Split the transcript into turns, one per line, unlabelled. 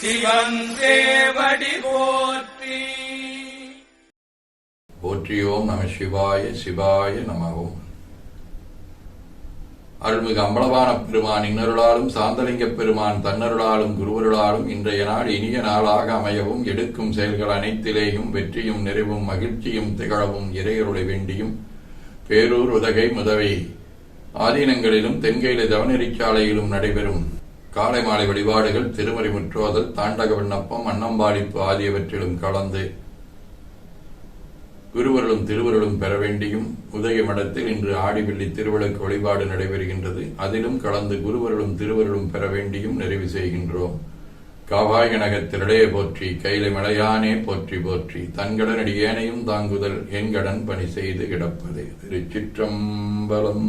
சிவன் தேவடி போற்றி.
போற்றியோம் நம சிவாய சிவாய நமகோம் அருள்மிகு அம்பலவான பெருமான் இன்னருளாலும் சாந்தலிங்க பெருமான் தன்னருளாலும் குருவருளாலும் இன்றைய நாள் இனிய நாளாக அமையவும் எடுக்கும் செயல்கள் அனைத்திலேயும் வெற்றியும் நிறைவும் மகிழ்ச்சியும் திகழவும் இறையருளை வேண்டியும் பேரூர் உதகை முதவை. ஆதீனங்களிலும் தென்கையில தவநெறிச்சாலையிலும் நடைபெறும். காலை மாலை வழிபாடுகள் திருமறை முற்றோதல் தாண்டக விண்ணப்பம் அன்னம்பாடிப்பு ஆகியவற்றிலும் கலந்து குருவர்களும் திருவருளும் பெற வேண்டியும் உதய மடத்தில் இன்று ஆடிவெள்ளி திருவிளக்கு வழிபாடு நடைபெறுகின்றது. அதிலும் கலந்து குருவர்களும் திருவருளும் பெற வேண்டியும் நிறைவு செய்கின்றோம். காவாய கனகத்திரளே போற்றி கைலை மலையானே போற்றி போற்றி தன்கடனடி ஏனையும் தாங்குதல் என் கடன் பணி செய்து கிடப்பது. திருச்சிற்றம்பலம்.